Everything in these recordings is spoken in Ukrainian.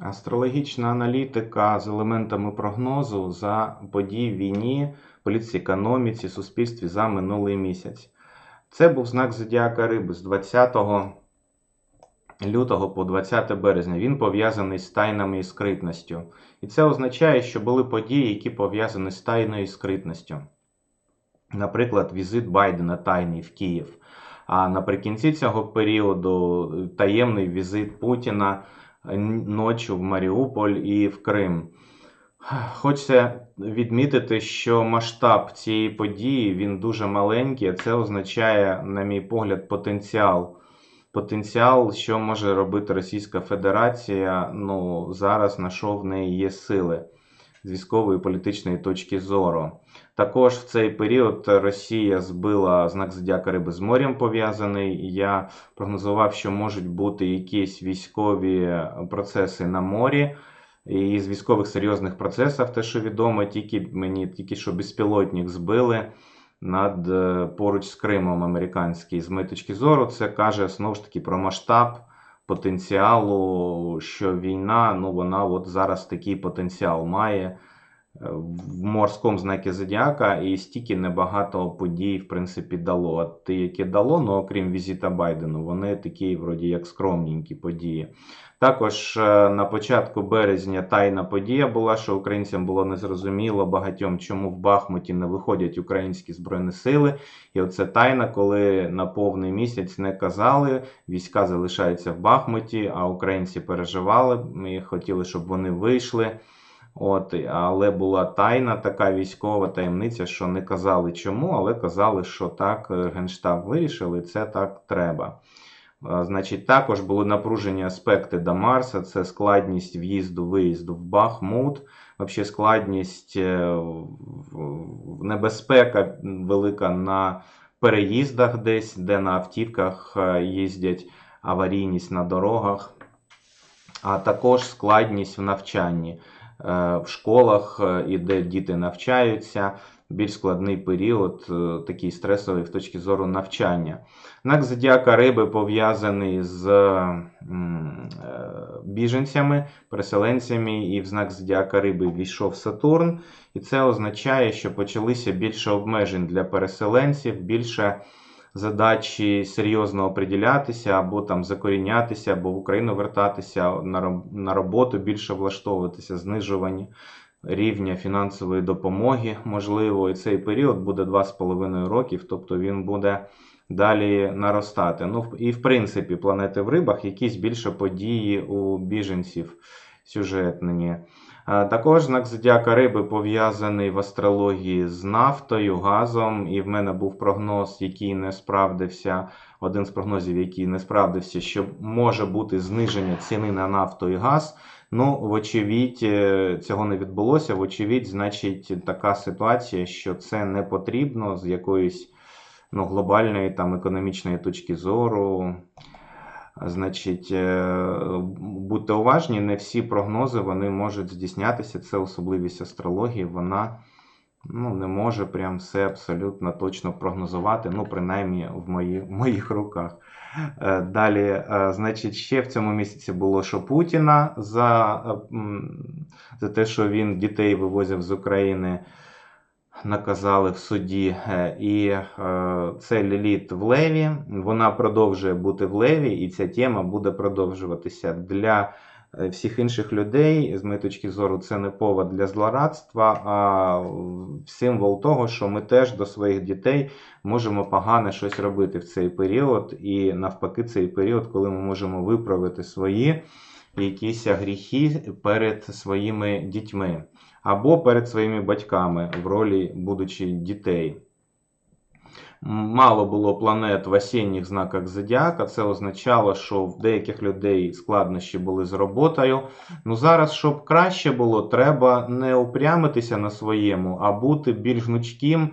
Астрологічна аналітика з елементами прогнозу за події в війні, політиці, економіці, суспільстві за минулий місяць. Це був знак Зодіака Риби з 20 лютого по 20 березня. Він пов'язаний з тайнами і скритністю. І це означає, що були події, які пов'язані з тайною і скритністю. Наприклад, візит Байдена тайний в Київ. А наприкінці цього періоду таємний візит Путіна ночі в Маріуполь і в Крим. Хочеться відмітити, що масштаб цієї події він дуже маленький, це означає, на мій погляд, потенціал. Потенціал, що може робити Російська Федерація, ну зараз на що в неї є сили з військової і політичної точки зору. Також в цей період Росія збила знак Зодіака Риби з морем пов'язаний. Я прогнозував, що можуть бути якісь військові процеси на морі. І з військових серйозних процесів, те, що відомо, тільки мені тільки що безпілотник збили над е, поруч з Кримом американський. З моєї точки зору, це каже знову ж таки про масштаб потенціалу, що війна, ну вона от зараз такий потенціал має в морському знакі Зодіака, і стільки небагато подій, в принципі, дало. А ті, які дало, ну окрім візита Байдену, вони такі, вроді, як скромненькі події. Також е, на початку березня тайна подія була, що українцям було незрозуміло багатьом, чому в Бахмуті не виходять українські збройні сили. І оце тайна, коли на повний місяць не казали, війська залишаються в Бахмуті, а українці переживали. Ми хотіли, щоб вони вийшли. От, Але була тайна така військова таємниця, що не казали чому, але казали, що так е, Генштаб вирішив, і це так треба. Значить, Також були напружені аспекти до Марса, це складність в'їзду-виїзду в Бахмут, взагалі складність е, небезпека велика на переїздах десь, де на автівках е, їздять аварійність на дорогах, а також складність в навчанні в школах і де діти навчаються більш складний період, е, такий стресовий в точки зору навчання. Знак Зодіака Риби пов'язаний з е, біженцями, переселенцями, і в знак Зодіака Риби війшов Сатурн. І це означає, що почалися більше обмежень для переселенців, більше задачі серйозно оприділятися, або там закорінятися, або в Україну вертатися на роботу, більше влаштовуватися, знижувані рівня фінансової допомоги, можливо, і цей період буде 2,5 років, тобто він буде далі наростати. Ну, І, в принципі, планети в рибах якісь більше події у біженців сюжетні. Також знак Зодіака Риби пов'язаний в астрології з нафтою, газом, і в мене був прогноз, який не справдився. Один з прогнозів, який не справдився, що може бути зниження ціни на нафту і газ. Ну, вочевидь, е, цього не відбулося. Вочевидь, значить, така ситуація, що це не потрібно з якоїсь ну, глобальної там економічної точки зору. Значить, е, будьте уважні, не всі прогнози вони можуть здійснятися. Це особливість астрології. Вона ну, не може прям все абсолютно точно прогнозувати, ну, принаймні в, мої, в моїх руках. Е, далі, е, значить, ще в цьому місяці було що Путіна за, за те, що він дітей вивозив з України. Наказали в суді, і це Ліліт в Леві. Вона продовжує бути в Леві, і ця тема буде продовжуватися для Е, всіх інших людей, з моєї точки зору, це не повод для злорадства, а символ того, що ми теж до своїх дітей можемо погано щось робити в цей період, і навпаки, цей період, коли ми можемо виправити свої якісь гріхи перед своїми дітьми або перед своїми батьками в ролі будучи дітей. Мало було планет в осінніх знаках Зодіака. Це означало, що в деяких людей складнощі були з роботою. Ну зараз, щоб краще було, треба не упрямитися на своєму, а бути більш гнучким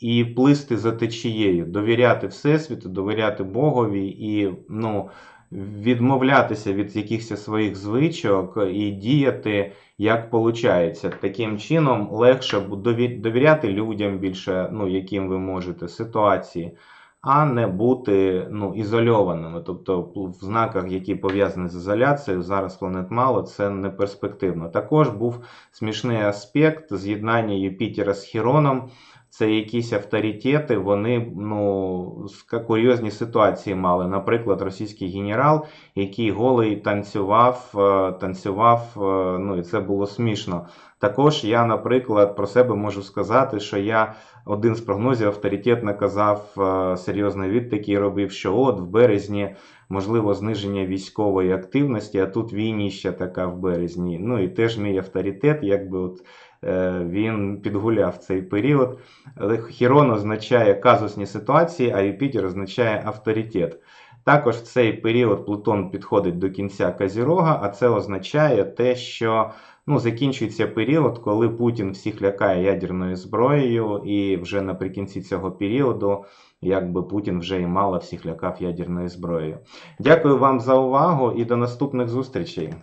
і плисти за течією, довіряти Всесвіту, довіряти Богові і ну, відмовлятися від якихось своїх звичок і діяти як виходить. Таким чином легше довіряти людям більше, ну, яким ви можете, ситуації. а не бути ну, ізольованими. Тобто в знаках, які пов'язані з ізоляцією, зараз планет мало, це не перспективно. Також був смішний аспект з'єднання Юпітера з Хіроном. Це якісь авторитети, вони ну, курйозні ситуації мали. Наприклад, російський генерал, який голий танцював, е, танцював, е, ну і це було смішно. Також я, наприклад, про себе можу сказати, що я один з прогнозів авторитетно казав е, серйозний від такий робив, що от в березні можливо зниження військової активності, а тут війніща така в березні. Ну і теж мій авторитет, якби от він підгуляв цей період. Хірон означає казусні ситуації, а Юпітер означає авторитет. Також в цей період Плутон підходить до кінця Казірога, а це означає те, що ну, закінчується період, коли Путін всіх лякає ядерною зброєю, і вже наприкінці цього періоду, якби Путін вже і мало всіх лякав ядерною зброєю. Дякую вам за увагу і до наступних зустрічей.